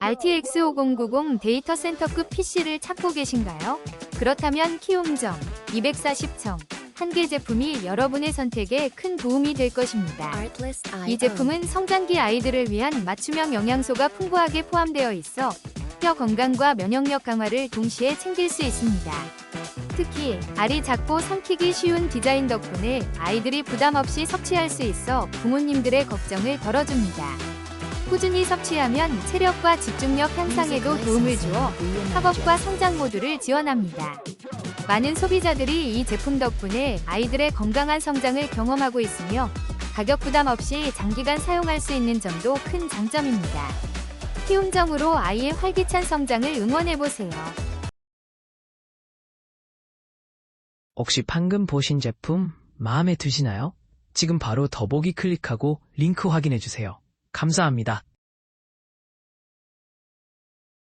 RTX 5090 데이터 센터급 PC를 찾고 계신가요? 그렇다면 키움정 240청 한 개 제품이 여러분의 선택에 큰 도움이 될 것입니다. 이 제품은 성장기 아이들을 위한 맞춤형 영양소가 풍부하게 포함되어 있어 뼈 건강과 면역력 강화를 동시에 챙길 수 있습니다. 특히 알이 작고 삼키기 쉬운 디자인 덕분에 아이들이 부담 없이 섭취할 수 있어 부모님들의 걱정을 덜어줍니다. 꾸준히 섭취하면 체력과 집중력 향상에도 도움을 주어 학업과 성장 모두를 지원합니다. 많은 소비자들이 이 제품 덕분에 아이들의 건강한 성장을 경험하고 있으며 가격 부담 없이 장기간 사용할 수 있는 점도 큰 장점입니다. 키움정으로 아이의 활기찬 성장을 응원해보세요. 혹시 방금 보신 제품 마음에 드시나요? 지금 바로 더보기 클릭하고 링크 확인해 주세요. 감사합니다.